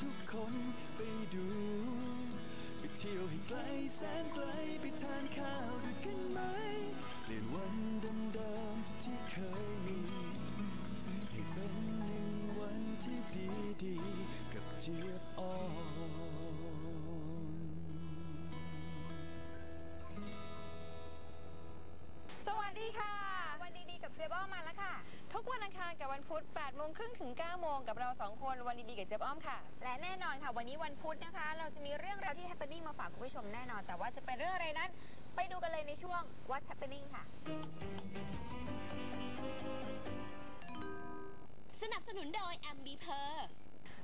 ทุกคนไปดู ไปเที่ยวให้ไกลแสนไกลไปทานข้าวด้วยกันไหมเปลี่ยนวันเดิมๆที่เคยมีให้เป็นหนึ่งวันที่ดีๆ กับเจี๊ยบ กวันอังคารกับวันพุธ8โมงครึ่งถึง9โมงกับเรา 2 คนวันดีๆกับเจ๊อ้อมค่ะ และแน่นอนค่ะ วันนี้วันพุธนะคะ เราจะมีเรื่องราวที่ happening มาฝากคุณผู้ชมแน่นอน แต่ว่าจะเป็นเรื่องอะไรนั้น ไปดูกันเลยในช่วง what's happening ค่ะ สนับสนุนโดย a m b i p e r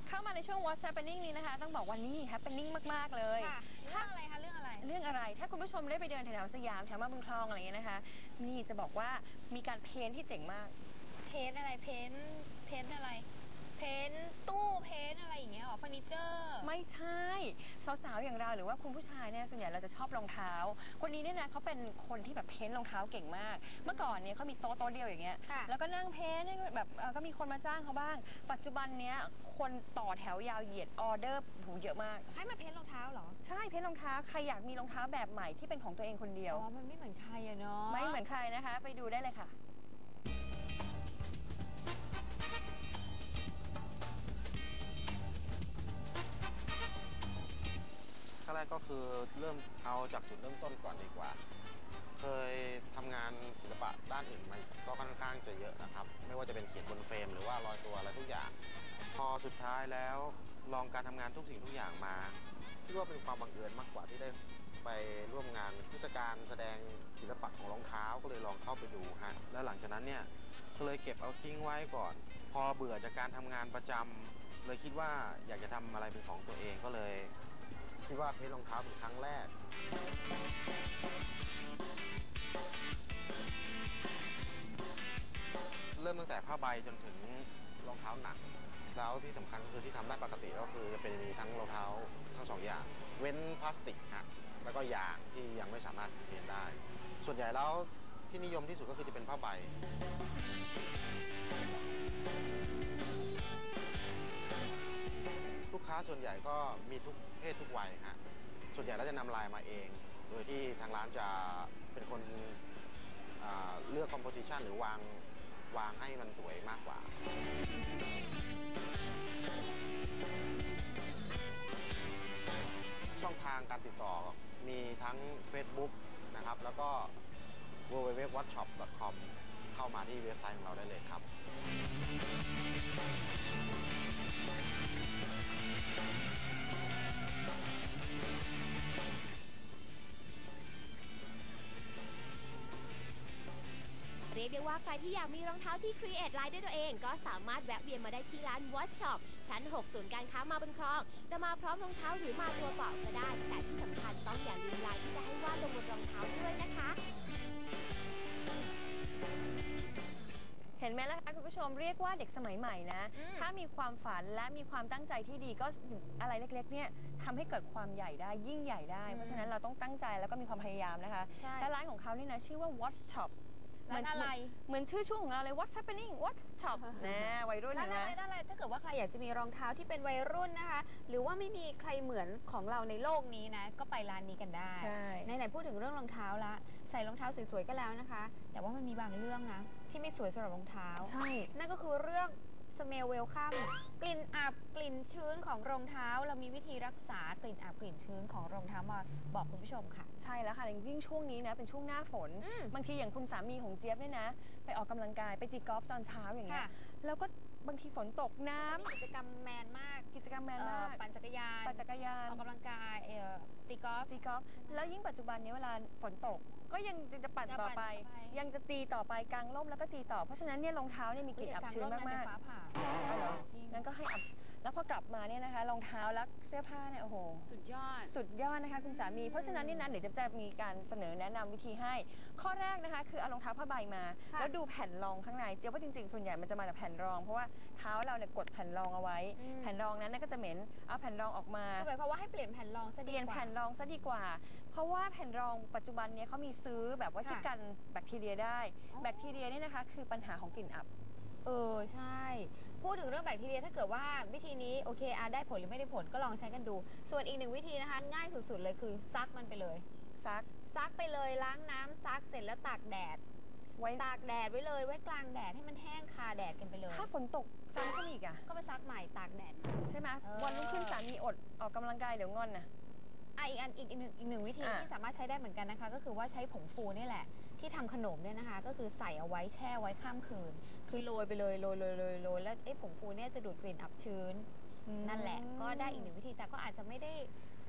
เข้ามาในช่วง What's Happening นี้นะคะ ต้องบอกว่านี่ Happening มากๆเลย ค่ะเรื่องอะไรคะเรื่องอะไร เรื่องอะไรถ้าคุณผู้ชมได้ไปเดินแถวๆสยามแถวมาบุญคลองอะไรอย่างเงี้ยนะคะ นี่จะบอกว่ามีการเพ้นท์ที่เจ๋งมาก เพ้นท์อะไรเพ้นท์เพ้นท์อะไร เพ้นท์ตู้เพ้นท์อะไรอย่างเงี้ยหรอเฟอร์นิเจอร์ไม่ใช่สาวๆอย่างเราหรือว่าคุณผู้ชายเนี่ยส่วนใหญ่เราจะชอบรองเท้า คนนี้เนี่ยนะเขาเป็นคนที่แบบเพ้นท์รองเท้าเก่งมาก เมื่อก่อนเนี่ยเขามีโต๊ะโต๊ะเดียวอย่างเงี้ยค่ะแล้วก็นั่งเพ้นท์ให้แบบเอ่อก็มีคนมาจ้างเขาบ้าง ปัจจุบันเนี้ยคนต่อแถวยาวเหยียดออเดอร์หูเยอะมาก ให้มาเพ้นท์รองเท้าเหรอ ใช่เพ้นท์รองเท้าใครอยากมีรองเท้าแบบใหม่ที่เป็นของตัวเองคนเดียวอ๋อมันไม่เหมือนใครอะเนาะไม่เหมือนใครนะคะ ไปดูได้เลยค่ะ แรกก็คือเริ่มเอาจากจุดเริ่มต้นก่อนดีกว่า เคยทำงานศิลปะด้านอื่นมาก็ค่อนข้างจะเยอะนะครับ ไม่ว่าจะเป็นเขียนบนเฟรมหรือว่าลอยตัวอะไรทุกอย่าง พอสุดท้ายแล้วลองการทำงานทุกสิ่งทุกอย่างมาคิดว่าเป็นความบังเอิญมากกว่าที่ได้ไปร่วมงานเทศกาลแสดงศิลปะของรองเท้าก็เลยลองเข้าไปดูฮะแล้วหลังจากนั้นเนี่ยก็เลยเก็บเอาทิ้งไว้ก่อน พอเบื่อจากการทำงานประจำเลยคิดว่าอยากจะทำอะไรเป็นของตัวเองก็เลยิดว่าเพ้นท์รองเท้าเป็นครั้งแรก เริ่มตั้งแต่ผ้าใบจนถึงรองเท้าหนัก แล้วที่สำคัญก็คือที่ทำได้ปกติก็คือจะเป็นมีทั้งรองเท้าทั้งสองอย่าง เว้นพลาสติกฮะแล้วก็ยางที่ยังไม่สามารถเปลี่ยนได้ ส่วนใหญ่แล้วที่นิยมที่สุดก็คือจะเป็นผ้าใบ กค้าส่วนใหญ่ก็มีทุกเพศทุกวัยฮะส่วนใหญ่แล้วจะนำลายมาเอง โดยที่ทางร้านจะเป็นคนอ่าเลือกคอมโพสิชันหรือวางวางให้มันสวยมากกว่า ช่องทางการติดต่อมีทั้ง Facebook นะครับ แล้วก็ www.watchshop.com เข้ามาที่เว็บไซต์ของเราได้เลยครับ ได้ว่าใครที่อยากมีรองเท้าที่ครีเอทลายด้วยตัวเอง ก็สามารถแวะเวียนมาได้ที่ร้าน Watch Shop ชั้น 6 ศูนย์การค้ามาบนคลอง จะมาพร้อมรองเท้าหรือมาตัวเปล่าก็ได้ แต่ที่สำคัญต้องอย่าลืมลายที่จะให้วาดลงบนรองเท้าด้วยนะคะเห็นไหมล่ะคะคุณผู้ชมเรียกว่าเด็กสมัยใหม่นะอืมถ้ามีความฝันและมีความตั้งใจที่ดีก็อะไรเล็กๆเนี่ยทำให้เกิดความใหญ่ได้ยิ่งใหญ่ได้ เพราะฉะนั้นเราต้องตั้งใจแล้วก็มีความพยายามนะคะใช่และร้านของเขานี่นะชื่อว่า What's Shop ร้านอะไร เหมือนชื่อช่วงของเราเลย What's happening What's Shop นะวัยรุ่นด้านเห็นอะไรไหมด้านอะไรถ้าเกิดว่าใครอยากจะมีรองเท้าที่เป็นวัยรุ่นนะคะ หรือว่าไม่มีใครเหมือนของเราในโลกนี้นะ ก็ไปร้านนี้กันได้ใช่ ไหนๆพูดถึงเรื่องรองเท้าละใส่รองเท้าสวยๆก็แล้วนะคะ แต่ว่ามันมีบางเรื่องนะที่ไม่สวยสำหรับรองเท้า ใช่ นั่นก็คือเรื่อง smell welcome กลิ่นอับกลิ่นชื้นของรองเท้า เรามีวิธีรักษากลิ่นอับกลิ่นชื้นของรองเท้ามาบอกคุณผู้ชมค่ะ ใช่แล้วค่ะยิ่งช่วงนี้นะเป็นช่วงหน้าฝน อืมบางทีอย่างคุณสามีของเจี๊ยบเนี่ยนะ ไปออกกำลังกายไปตีกอล์ฟตอนเช้าอย่างเงี้ยค่ะ แล้วก็บางทีฝนตกน้ำมีกิจกรรมแมนมากกิจกรรมแมนเอ่มาอกปั่นจักรยานปั่นจักรยาน ออกกำลังกายเอ่อตีกอล์ฟ ตีกอล์ฟแล้วยิ่งปัจจุบันเนี้เวลาฝนตก ก็ยังจะปั่นจะต่อปั่นไปต่อไป ยังจะตีต่อไปกลางร่มแล้วก็ตีต่อ เพราะฉะนั้นเนี่ยรองเท้าเนี่ยมีกลิ่นอับชื้นมากเรียกรร่มๆฟ้าผ่าเอาเหรอจริง งั้นก็ให้อับ แล้วพอกลับมาเนี่ยนะคะรองเท้าและเสื้อผ้าเนี่ยโอ้โห สุดยอด สุดยอดนะคะคุณสามี เพราะฉะนั้นนี่นะเดี๋ยวจะจะมีการเสนอแนะนำวิธีให้ ข้อแรกนะคะ คือเอารองเท้าผ้าใบมา ค่ะแล้วดูแผ่นรองข้างในเจ๊ว่าจริงๆ ส่วนใหญ่มันจะมาจากแผ่นรอง เพราะว่าเท้าเราเนี่ยกดแผ่นรองเอาไว้แผ่นรองนั้นนะก็จะเหม็นเอาแผ่นรองออกมาคือหมายความว่าให้เปลี่ยนแผ่นรองซะเปดีลี่ยนกว่าแผ่นรองซะดีกว่า เพราะว่าแผ่นรองปัจจุบันเนี้เขามีซื้อแบบว่าที่ค่ะกันแบคทีเรียได้ อ๋อ แบคทีเรียนี่นะคะ คือปัญหาของกลิ่นอับ เออใช่พูด ถึงเรื่องแบคทีเรียถ้าเกิดว่าวิธีนี้โอเคอาได้ผลหรือไม่ได้ผลก็ลองใช้กันดู ส่วนอีกหนึ่งวิธีนะคะ ง่ายสุดๆเลยคือซักมันไปเลยซักซักไปเลยล้างน้ำซักเสร็จแล้วตากแดดไว้ตากแดดไว้เลยไว้กลางแดดให้มันแห้งคาแดดกันไปเลย ถ้าฝนตกซ้ำขึ้นอีกอะก็ไปซักใหม่ตากแดดใช่ไหมเออวันรุ่งขึ้นสามีอดออกกำลังกายเดี๋ยวงอนนะอะอีกอันอีกอีกหนึ่งอีกหนึ่งวิธีอะที่สามารถใช้ได้เหมือนกันนะคะ ก็คือว่าใช้ผงฟูนี่แหละ ที่ทำขนมเนี่ยนะคะ ก็คือใส่เอาไว้แช่ไว้ข้ามคืน คือโรยไปเลยโรยโรยโรยโรยแล้วไอ้ผงฟูเนี่ยจะดูดกลิ่นอับชื้น นั่นแหละก็ได้อีกหนึ่งวิธีแต่ก็อาจจะไม่ได้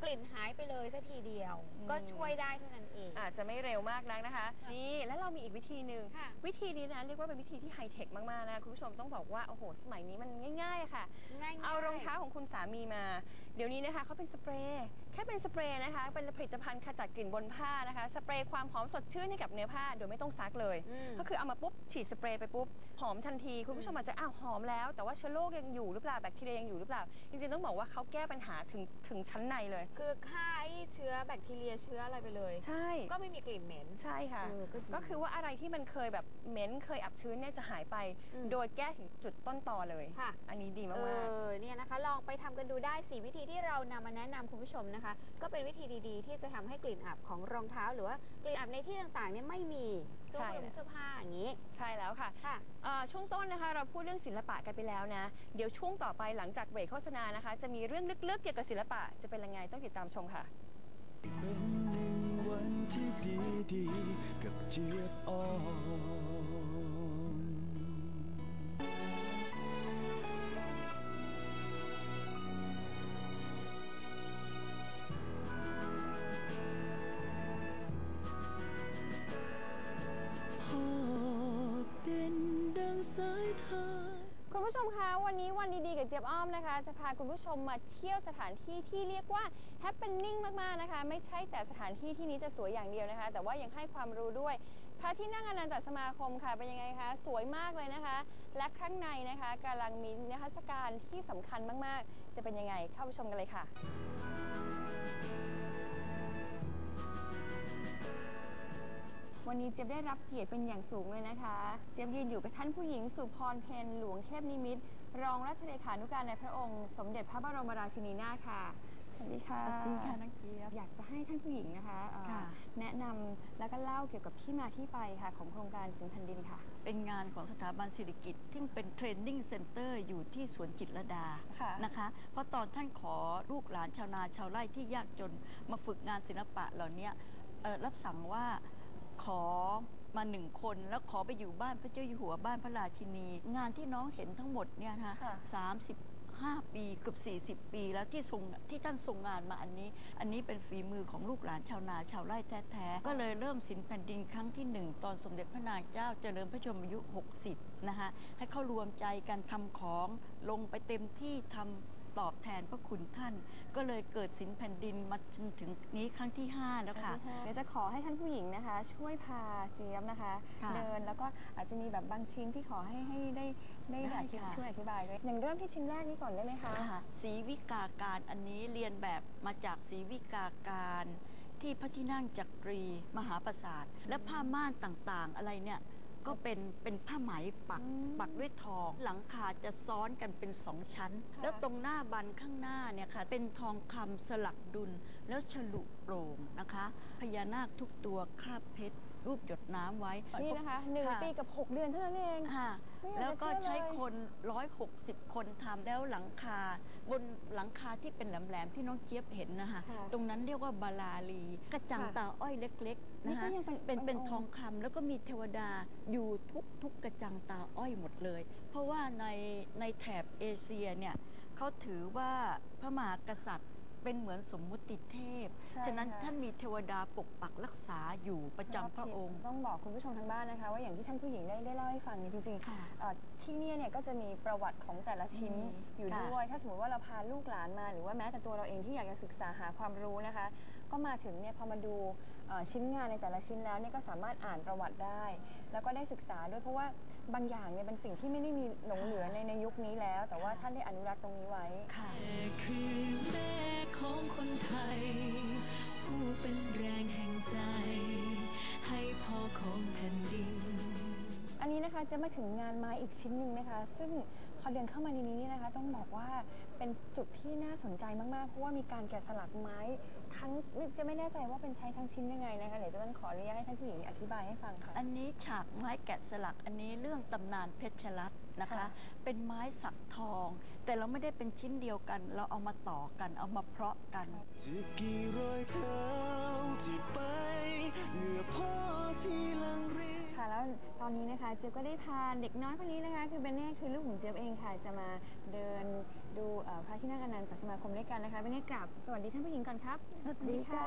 กลิ่นหายไปเลยสักทีเดียว ก็ช่วยได้เท่านั้นเอง อาจจะไม่เร็วมากนักนะคะ นี่แล้วเรามีอีกวิธีหนึ่งค่ะวิธีนี้นะเรียกว่าเป็นวิธีที่ไฮเทคมากๆนะคุณผู้ชมต้องบอกว่าโอ้โหสมัยนี้มันง่ายๆอะค่ะง่ายๆเอารองเท้าของคุณสามีมา เดี๋ยวนี้นะคะเขาเป็นสเปรย์แค่เป็นสเปรย์นะคะ เป็นผลิตภัณฑ์ขจัดกลิ่นบนผ้านะคะ สเปรย์ความหอมสดชื่นให้กับเนื้อผ้าโดยไม่ต้องซักเลยอืมก็คือเอามาปุ๊บฉีดสเปรย์ไปปุ๊บหอมทันที คุณผู้ชมอาจจะอ้าวหอมแล้ว แต่ว่าเชื้อโรคยังอยู่หรือเปล่าแบคทีเรียยังอยู่หรือเปล่า จริงๆต้องบอกว่าเขาแก้ปัญหาถึงถึงชั้นในเลย คือฆ่าไอ้เชื้อแบคทีเรียเชื้ออะไรไปเลย ใช่ ก็ไม่มีกลิ่นเหม็น ใช่ค่ะ เออก็ดี ก็คือว่าอะไรที่มันเคยแบบเหม็นเคยอับชื้นเนี่ยจะหายไป อืมโดยแก้ถึงจุดต้นตอเลย ค่ะ อันนี้ดีเอมากอเนี่ยนะคะ ลองไปทำกันดูได้สี่วิธีที่เรานำมาแนะนำคุณผู้ชมนะคะก็เป็นวิธีดีๆ ที่จะทำให้กลิ่นอับของรองเท้า หรือว่ากลิ่นอับในที่ต่างๆเนี่ยไม่มีเสื้อผ้าเสื้อผ้าอย่างนี้ๆใช่แล้วค่ะค่ะเอ่อช่วงต้นนะคะ เราพูดเรื่องศิลปะกันไปแล้วนะ เดี๋ยวช่วงต่อไปหลังจากเบรกโฆษณานะคะ จะมีเรื่องลึกๆเกี่ยวกับศิลปะจะเป็นยังไงต้องติดตามชมค่ะเป็นหนึ่งวันที่ดีดีๆกับเจี๊ยบอ่อน ผู้ชมคะวันนี้วันดีๆกับเจี๊ยบอ้อมนะคะ จะพาคุณผู้ชมมาเที่ยวสถานที่ที่เรียกว่าแฮปเปนนิ่งมากๆนะคะ ไม่ใช่แต่สถานที่ที่นี้จะสวยอย่างเดียวนะคะ แต่ว่ายังให้ความรู้ด้วยพระที่นั่งอนันตสมาคมค่ะเป็นยังไงคะสวยมากเลยนะคะ และข้างในนะคะกำลังมีนิทรรศการที่สำคัญมากๆ จะเป็นยังไงเข้าไปชมกันเลยค่ะ วันนี้เจี๊ยบได้รับเกียรติเป็นอย่างสูงเลยนะคะ เจี๊ยบยืนอยู่กับท่านผู้หญิงสุพรเพนหลวงเทพนิมิตรรองราชเลขานุการในพระองค์ สมเด็จพระบรมราชินีนาถค่ะสวัสดีค่ะสวัสดีค่ะนักเจี๊ยบอยากจะให้ท่านผู้หญิงนะคะเอ่อค่ะแนะนำแล้วก็เล่าเกี่ยวกับที่มาที่ไปค่ะของโครงการสินแผ่นดินค่ะ เป็นงานของสถาบันศิริกิจที่เป็นเทรนนิ่งเซ็นเตอร์อยู่ที่สวนจิตรลดาค่ะนะคะ เพราะตอนท่านขอลูกหลานชาวนาชาวไร่ที่ยากจนมาฝึกงานศิลปะเหล่านี้เอ่อรับสั่งว่า ขอมาหนึ่งคนแล้วขอไปอยู่บ้านพระเจ้าอยู่หัวบ้านพระราชินี งานที่น้องเห็นทั้งหมดเนี่ยนะคะค่ะ สามสิบห้าปีเกือบ40 ปีแล้วที่ทรงที่ท่านทรงงานมาอันนี้ อันนี้เป็นฝีมือของลูกหลานชาวนาชาวไร่แท้ๆก็เลยเริ่มสินแผ่นดินครั้งที่หนึ่งตอนสมเด็จพระนางเจ้าเจริญพระชนมอายุ 60 นะคะให้เข้ารวมใจกันทำของลงไปเต็มที่ทำ ตอบแทนพระคุณท่าน ก็เลยเกิดสินแผ่นดินมาจนถึงนี้ครั้งที่ 5 แล้วค่ะ เดี๋ยวจะขอให้ท่านผู้หญิงนะคะ ช่วยพาเจี๊ยบนะคะค่ะเดินแล้วก็อาจจะมีแบบบางชิ้นที่ขอให้ให้ได้ได้ได้อธิค่ะช่วยอธิบายด้วยอย่างเริ่มที่ชิ้นแรกนี้ก่อนได้ไหมคะค่ะศรีวิกาการอันนี้เรียนแบบมาจากศรีวิกาการที่พระที่นั่งจักรีมหาปราสาท และผ้าม่านต่างๆ อะไรเนี่ย ก็เป็นเป็นผ้าไหมปักอืมปักด้วยทอง หลังคาจะซ้อนกันเป็นสองชั้นค่ะแล้วตรงหน้าบันข้างหน้าเนี่ยค่ะ เป็นทองคำสลักดุลแล้วฉลุโปร่งนะคะ พญานาคทุกตัวคราบเพชรรูปหยดน้ำไว้ นี่นะคะหนึ่งค่ะปีกับ 6 เดือนเท่านั้นเองค่ะ ไม่อยากจะแล้วก็เชื่อเลยใช้คน 160 คนทำแล้วหลังคา บนหลังคาที่เป็นแหลมๆที่น้องเจี๊ยบเห็นนะคะ ค่ะตรงนั้นเรียกว่าบาลาลี กระจังค่ะตาอ้อยเล็กๆนี่นะก็คะยังเป็นเป็นเป็นองค์ ทองคำแล้วก็มีเทวดาอยู่ทุกทุกกระจังตาอ้อยหมดเลย เพราะว่าในในแถบเอเชียเนี่ยเขาถือว่าพระมหากษัตริย์ เป็นเหมือนสมมุติเทพ ใช่ฉะนั้นค่ะ ท่านมีเทวดาปกปักรักษาอยู่ประจำพระองค์ ต้องบอกคุณผู้ชมทางบ้านนะคะ ว่าอย่างที่ท่านผู้หญิงได้ได้เล่าให้ฟังเนี่ยจริงค่ะๆเอ่อที่เนี่ยเนี่ยก็จะมีประวัติของแต่ละชิ้นอืมอยู่ค่ะด้วย ถ้าสมมติว่าเราพาลูกหลานมา หรือว่าแม้แต่ตัวเราเองที่อยากจะศึกษาหาความรู้นะคะ ก็มาถึงเนี่ยพอมาดูเอ่อชิ้นงานในแต่ละชิ้นแล้วเนี่ยก็สามารถอ่านประวัติได้ แล้วก็ได้ศึกษาด้วยเพราะว่าบางอย่างเนี่ยเป็นสิ่งที่ไม่ได้มีหลงเหลือในในยุคนี้แล้ว แต่ว่าท่านได้อนุรักษ์ตรงนี้ไว้ค่ะคือแม่ของคนไทย ผู้เป็นแรงแห่งใจ ให้พ่อของแผ่นดินอันนี้นะคะจะมาถึงงานไม้อีกชิ้นหนึ่งนะคะ ซึ่งพอเดินเข้ามาในนี้นี่นะคะ ต้องบอกว่าเป็นจุดที่น่าสนใจมากๆ เพราะว่ามีการแกะสลักไม้ ทั้งจะไม่แน่ใจว่าเป็นใช้ทั้งชิ้นยังไงนะคะเดี๋ยวจะต้องขออนุญาตให้ท่านผู้หญิงอธิบายให้ฟังค่ะ อันนี้ฉากไม้แกะสลักอันนี้เรื่องตำนานเพชรรัตน์นะคะ ค่ะ เป็นไม้สักทอง แต่เราไม่ได้เป็นชิ้นเดียวกัน เราเอามาต่อกันเอามาเพาะกัน จะกี่รอยเท้าที่ไป เหงื่อพ่อที่ลังเรี ค่ะ แล้วตอนนี้นะคะเจี๊ยบก็ได้พาเด็กน้อยคนนี้นะคะ คือเบนเน่คือลูกของเจี๊ยบเองค่ะ จะมาเดินดูเอ่อพระที่นั่งอนันตสมาคมด้วยกันนะคะเบนเน่กราบสวัสดีท่านผู้หญิงก่อนครับสวัสดีค่ะ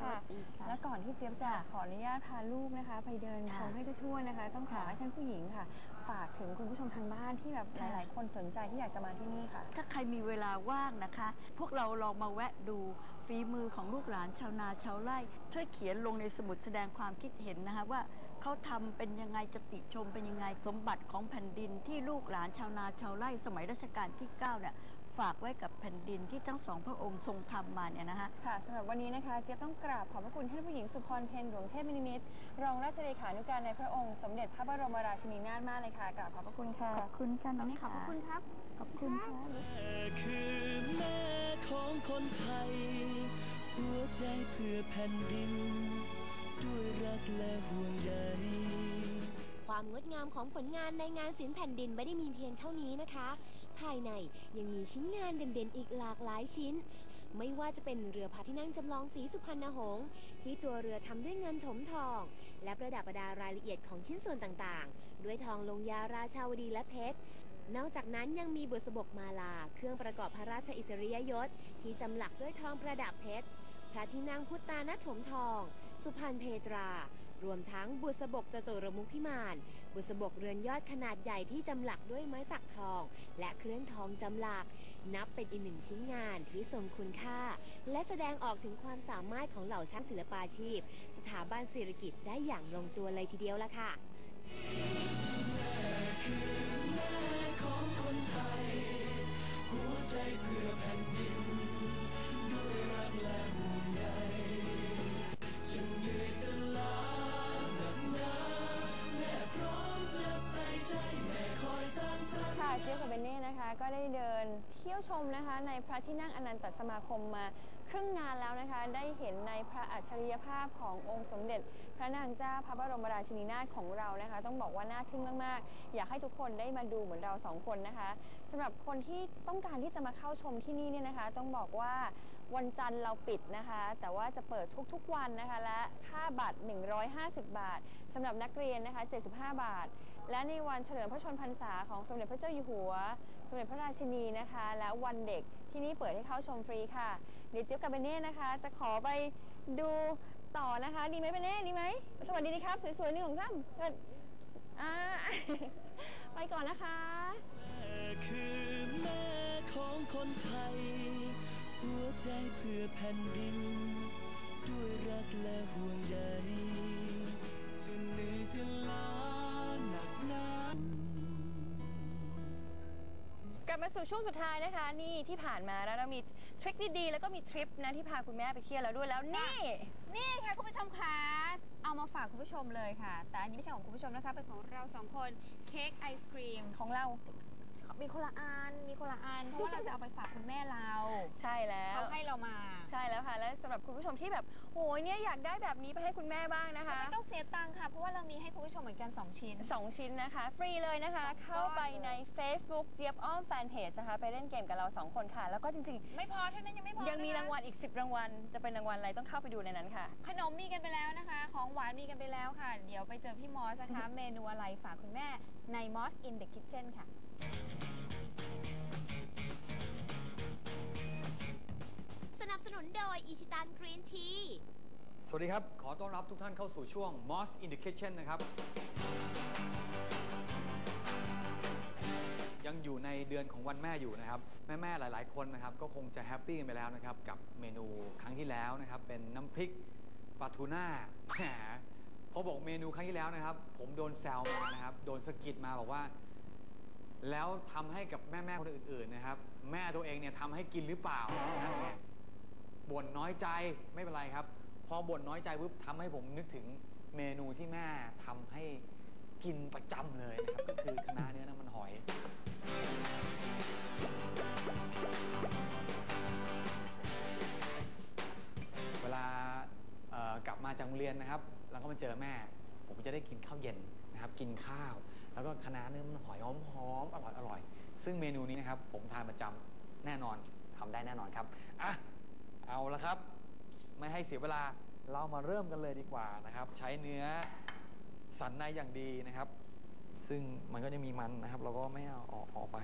ค่ะสวัสดีค่ะ แล้วก่อนที่เจี๊ยบจะขออนุญาตพาลูกนะคะ ไปเดินค่ะชมให้ทั่วๆนะคะ ต้องขอค่ะให้ท่านผู้หญิงค่ะ ฝากถึงคุณผู้ชมทางบ้านที่แบบหค่ะลาย ๆ คนสนใจที่อยากจะมาที่นี่ค่ะ ถ้าใครมีเวลาว่างนะคะ พวกเราลองมาแวะดูฝีมือของลูกหลานชาวนาชาวไร่ ช่วยเขียนลงในสมุดแสดงความคิดเห็นนะคะว่า เขาทำเป็นยังไงจะติชมเป็นยังไงสมบัติของแผ่นดินที่ลูกหลานชาวนาชาวไร่สมัยรัชกาลที่9เนี่ยฝากไว้กับแผ่นดินที่ทั้งสองพระองค์ทรงทำมาเนี่ยนะคะค่ะสำหรับวันนี้นะคะเจี๊ยบต้องกราบขอบพระคุณท่านผู้หญิงสุพรเพนหลวงเทพมินิมิตรรองราชเลขานุการในพระองค์สมเด็จพระบรมราชินีนาถมากเลยค่ะกราบขอบพระคุณค่ะขอบคุณค่ะน้องขอบพระคุณครับขอบคุณค่ะแม่คือแม่ของคนไทย หัวใจเพื่อแผ่นดิน ด้วยรักและห่วงใย ความงดงามของผลงานในงานศิลป์แผ่นดินไม่ได้มีเพียงเท่านี้นะคะ ภายในยังมีชิ้นงานเด่นๆ อีกหลากหลายชิ้น ไม่ว่าจะเป็นเรือพระที่นั่งจำลองสีสุพรรณหงษ์ที่ตัวเรือทำด้วยเงินถมทอง และประดับประดารายละเอียดของชิ้นส่วนต่างๆ ด้วยทองลงยาราชาวดีและเพชรนอกจากนั้นยังมีบุษบกมาลา เครื่องประกอบพระราชอิสริยยศ ที่จำหลักด้วยทองประดับเพชร พระที่นั่งพุทธานะถมทอง สุพรรณเพตรา รวมทั้งบุษบกจตุรมุขพิมาน บุษบกเรือนยอดขนาดใหญ่ที่จำหลักด้วยไม้สักทอง และเครื่องทองจำหลัก นับเป็นอีกหนึ่งชิ้นงานที่ทรงคุณค่า และแสดงออกถึงความสามารถของเหล่าช่างศิลปาชีพ สถาบันศิริกิตได้อย่างลงตัวเลยทีเดียวละค่ะของคนไทยหัวใจเพื่อแผ่น ก็ได้เดินเที่ยวชมนะคะในพระที่นั่งอนันตสมาคมมาครึ่งงานแล้วนะคะได้เห็นในพระอัจฉริยภาพขององค์สมเด็จ พระนางเจ้าพระบรมราชินีนาถของเรานะคะ ต้องบอกว่าน่าทึ่งมากๆ อยากให้ทุกคนได้มาดูเหมือนเราสองคนนะคะสำหรับคนที่ต้องการที่จะมาเข้าชมที่นี่เนี่ยนะคะ ต้องบอกว่าวันจันทร์เราปิดนะคะ แต่ว่าจะเปิดทุกๆวันนะคะและค่าบัตร 150 บาทสำหรับนักเรียนนะคะ 75 บาท และในวันเฉลิมพระชนพรรษาของสมเด็จพระเจ้าอยู่หัว สมเด็จพระราชินีนะคะ และวันเด็กที่นี่เปิดให้เข้าชมฟรีค่ะ เดี๋ยวเจี๊ยบกับเบเน่นะคะ จะขอไปดูต่อนะคะ ดีไหมเบเน่ดีไหมสวัสดีนะครับ สวยๆหนึ่งของซ้ำกิดอ่าไปก่อนนะคะแม่คือแม่ของคนไทย หัวใจเพื่อแผ่นดิน บมาสู่ช่วงสุดท้ายนะคะ นี่ที่ผ่านมาแล้วเรามีทริคดีๆแล้วก็มีทริปนะที่พาคุณแม่ไปเที่ยวแล้วด้วยแล้วนี่ นี่ค่ะคุณผู้ชมคะเอามาฝากคุณผู้ชมเลยค่ะ แต่อันนี้ไม่ใช่ของคุณผู้ชมนะคะเป็นของเราสองคนเค้กไอศครีมของเรา มีคนละอันมีคนละอันเพราะว่าเราจะเอาไปฝากคุณแม่เราใช่แล้วเขาให้เรามา ใช่แล้วค่ะ และสำหรับคุณผู้ชมที่แบบโอ้ยเนี่ยอยากได้แบบนี้ไปให้คุณแม่บ้างนะคะไม่ต้องเสียตังค์ค่ะ เพราะว่าเรามีให้คุณผู้ชมเหมือนกัน 2 ชิ้น 2 ชิ้นนะคะ ฟรีเลยนะคะสองก้อนเข้าไปใน Facebook เจี๊ยบอ้อมแฟนเพจนะคะ ไปเล่นเกมกับเรา 2 คนค่ะ แล้วก็จริงไม่พอเท่านั้นยังไม่พอๆยังมีนะคะรางวัลอีก 10 รางวัลจะเป็นรางวัลอะไรต้องเข้าไปดูในนั้นค่ะ ขนมมีกันไปแล้วนะคะ ของหวานมีกันไปแล้วค่ะ เดี๋ยวไปเจอพี่มอสนะคะเมนูอะไรฝากคุณแม่ใน Moss in the Kitchen ค่ะ สนับสนุนโดยอิชิตันกรีนที สวัสดีครับ ขอต้อนรับทุกท่านเข้าสู่ช่วง Moss in the Kitchen นะครับ ยังอยู่ในเดือนของวันแม่อยู่นะครับ แม่ๆ หลายๆ คนนะครับ ก็คงจะแฮปปี้กันไปแล้วนะครับ กับเมนูครั้งที่แล้วนะครับ เป็นน้ำพริกปลาทูน่าแหมพอบอกเมนูครั้งที่แล้วนะครับ ผมโดนแซวมานะครับ โดนสะกิดมาบอกว่า แล้วทำให้กับแม่แม่คนอื่นๆนะครับ แม่ตัวเองเนี่ยทำให้กินหรือเปล่านั่นไงบ่นน้อยใจไม่เป็นไรครับ พอบ่นน้อยใจปุ๊บทำให้ผมนึกถึงเมนูที่แม่ทำให้กินประจำเลยนะครับ ก็คือคณะน้าเนื้อน้ำมันหอย เวลาเอ่อกลับมาจากโรงเรียนนะครับ แล้วก็มาเจอแม่ ผมจะได้กินข้าวเย็นนะครับ กินข้าว แล้วก็คะน้าเนื้อมันหอยหอมๆอร่อยอร่อย ซึ่งเมนูนี้นะครับผมทานประจำแน่นอนทำได้แน่นอนครับอะเอาละครับ ไม่ให้เสียเวลาเรามาเริ่มกันเลยดีกว่านะครับ ใช้เนื้อสันในอย่างดีนะครับ ซึ่งมันก็จะมีมันนะครับ เราก็ไม่เอาออกออกไป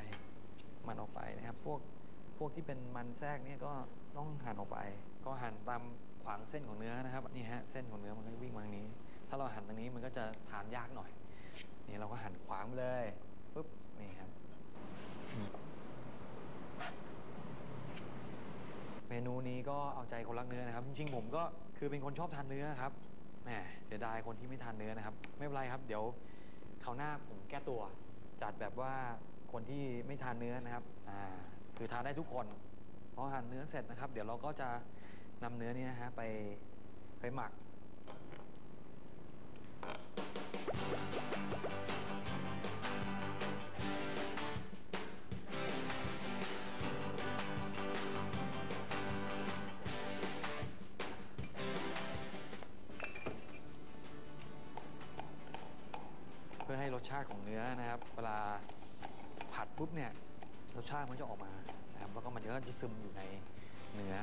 มันออกไปนะครับ พวกพวกที่เป็นมันแทรกเนี่ยก็ต้องหั่นออกไป ก็หั่นตามขวางเส้นของเนื้อนะครับนี่ฮะเส้นของเนื้อมันก็จะวิ่งมาทางนี้ ถ้าเราหั่นตรงนี้มันก็จะทานยากหน่อย นี่เราก็หั่นขวางไปเลยปุ๊บนี่ครับ เมนูนี้ก็เอาใจคนรักเนื้อนะครับ จริงๆผมก็คือเป็นคนชอบทานเนื้อครับแหมเสียดายคนที่ไม่ทานเนื้อนะครับ ไม่เป็นไรครับ เดี๋ยวคราวหน้าผมแก้ตัว จัดแบบว่าคนที่ไม่ทานเนื้อนะครับอ่าคือทานได้ทุกคนพอหั่นเนื้อเสร็จนะครับ เดี๋ยวเราก็จะนำเนื้อนี้นะฮะไปไปหมัก ชาติมันจะออกมานะครับแล้วก็มันก็จะซึมอยู่ในเนื้อ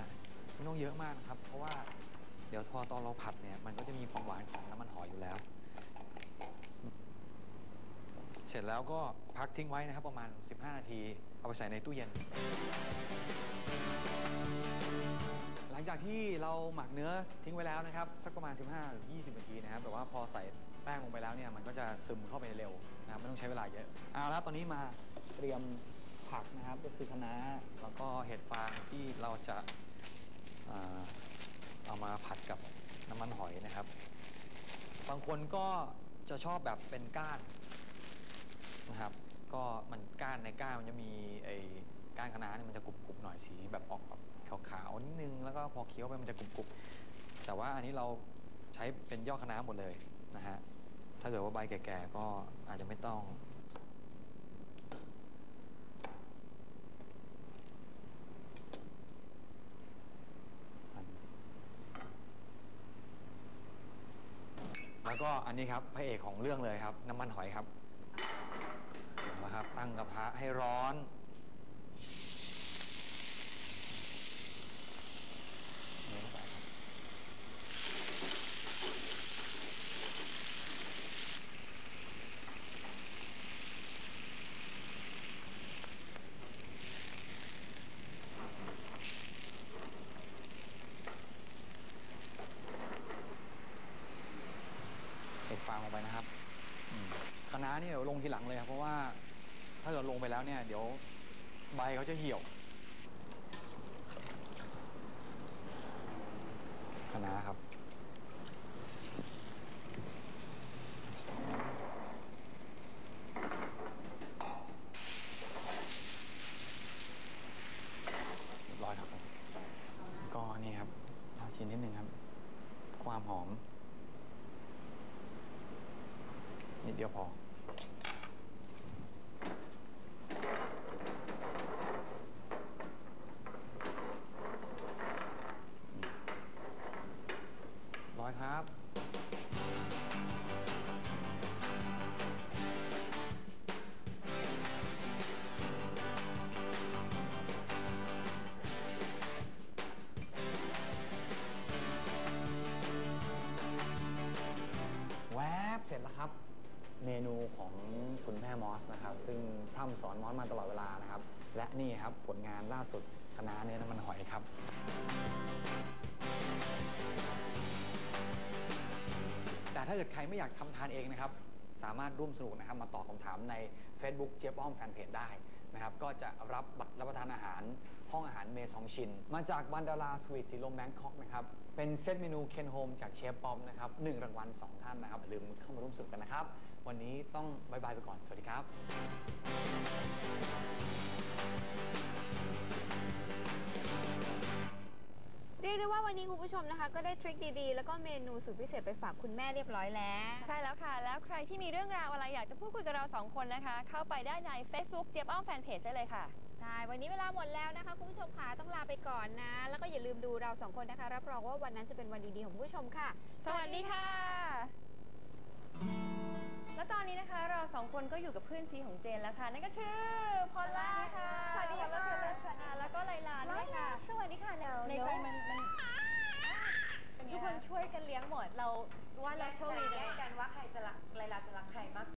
ไม่ต้องเยอะมากนะครับ เพราะว่าเดี๋ยวพอตอนเราผัดเนี่ยมันก็จะมีความหวานของน้ำมันหอยอยู่แล้ว เสร็จแล้วก็พักทิ้งไว้นะครับ ประมาณ 15 นาที เอาไปใส่ในตู้เย็น หลังจากที่เราหมักเนื้อทิ้งไว้แล้วนะครับ สักประมาณ 15หรือ20 นาทีนะครับแต่ว่าพอใส่แป้งลงไปแล้วเนี่ยมันก็จะซึมเข้าไปเร็วนะครับไม่ต้องใช้เวลาเยอะเอาละตอนนี้มาเตรียม ผักนะครับ ก็คือคะน้าแล้วก็เห็ดฟางที่เราจะอ่าเอามาผัดกับน้ำมันหอยนะครับ บางคนก็จะชอบแบบเป็นก้านนะครับ ก็มันก้านในก้านมันจะมีไอ้ก้านคะน้าเนี่ยมันจะกรุบๆหน่อยสีแบบออกแบบขาวๆนิดนึงแล้วก็พอเคี้ยวไปมันจะกรุบๆแต่ว่าอันนี้เราใช้เป็นยอดคะน้าหมดเลยนะฮะถ้าเกิดว่าใบแก่ๆก็อาจจะไม่ต้อง แล้ว ก็อันนี้ครับพระเอกของเรื่องเลยครับ น้ำมันหอยครับนะครับตั้งกระทะให้ร้อนเข้าไปครับเห็ดฟางลงไปนะครับอืมคะน้านี่เดี๋ยวลงทีหลังเลยครับ เพราะว่าถ้าเกิด ลงไปแล้วเนี่ย เดี๋ยวใบเขาจะเหี่ยวคะน้าครับ เรียบร้อยครับผมก็นี่ครับเราชิมนิดนึงครับ ความหอม นิดเดียวพอ ร็จแล้วครับ เมนูของคุณแม่มอสนะครับ ซึ่งพร่ำสอนมอสมาตลอดเวลานะครับ และนี่ครับผลงานล่าสุดคณะเนื้อน้ำมันหอยครับ แต่ถ้าเกิดใครไม่อยากทำทานเองนะครับ สามารถร่วมสนุกนะครับ มาตอบคำถามใน Facebook เจี๊ยบอ้อมแฟนเพจได้นะครับ ก็จะรับบัตรรับประทานอาหาร ห้องอาหารเมซองชิน มาจากบันดาราสวีทสีลมแบงคอกนะครับ เป็นเซตเมนูเคนโฮมจากเชฟปอมนะครับหนึ่งรางวัลสองท่านนะครับอย่าลืมเข้ามาร่วมสนุกกันนะครับ วันนี้ต้องบายบายไปก่อน สวัสดีครับเรียกได้ว่าวันนี้คุณผู้ชมนะคะ ก็ได้ทริคดีๆ แล้วก็เมนูสุดพิเศษไปฝากคุณแม่เรียบร้อยแล้ว ใช่แล้วค่ะ แล้วใครที่มีเรื่องราวอะไรอยากจะพูดคุยกับเราสองคนนะคะ เข้าไปได้ใน Facebook เจี๊ยบอ้อมแฟนเพจได้เลยค่ะ ใช่ วันนี้เวลาหมดแล้วนะคะ คุณผู้ชมค่ะต้องลาไปก่อนนะ แล้วก็อย่าลืมดูเราสองคนนะคะ รับรองว่าวันนั้นจะเป็นวันดีๆของคุณผู้ชมค่ะ สวัสดีค่ะ และตอนนี้นะคะเราสองคนก็อยู่กับเพื่อนซีของเจนแล้วค่ะ นั่นก็คือพอลล่าค่ะสวัสดีค่ะแล้วก็อ่าแล้วก็ไลลาด้วยค่ะ สวัสดีค่ะเดี๋ยวในใจมันมันทุกคนช่วยกันเลี้ยงหมดเราว่าเราโชคดีแยนะกกันว่าใครจะรักไลลาจะรักใครมาก